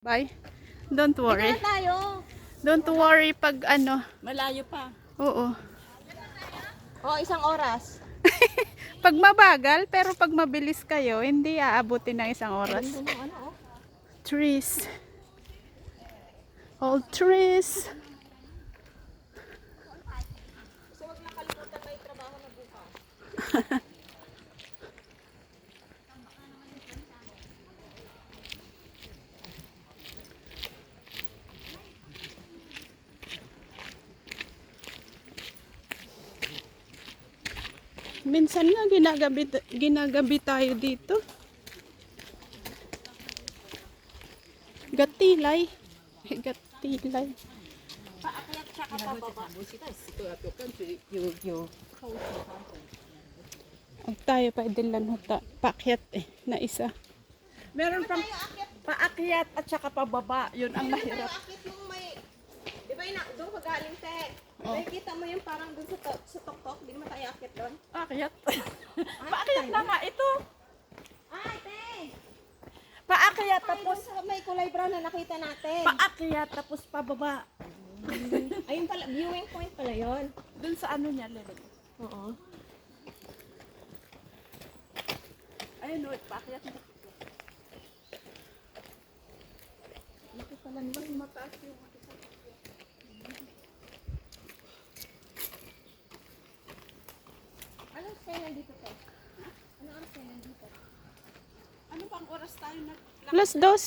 Bye. Don't worry. Kaya tayo. Don't worry pag ano. Malayo pa. Oo. O, isang oras. Pag mabagal, pero pag mabilis kayo, hindi aabutin ng isang oras. Ano, oh. Trees. All trees. So, wag nakalimutan may trabaho na bukas. Minsan nga ginagabi, ginagabi tayo dito. Gatilay. Gatilay. Paakyat pa. Huwag tayo pwede lang huta. Pakyat eh, na isa. Meron pang paakyat at saka pababa. Yun ang mahirap. Akit yung may... Di ba yun, doon ka galing, te? Nakikita mo yung parang doon sa, to- sa tok-tok, di mo tayo akit doon? Paakyat. Paakyat na nga ito. Ay, te! Paakyat Ay, tapos doon sa may kulay brown na nakita natin. paakyat tapos pababa. Ayun pala, viewing point pala yon. Dun sa ano niya, lele. Oo. Ayun, wait, paakyat na. Laki pala naman, mataas yung Anong nandito, te? Anong oras kayo nandito? Ano pang oras tayo na? Plus dos.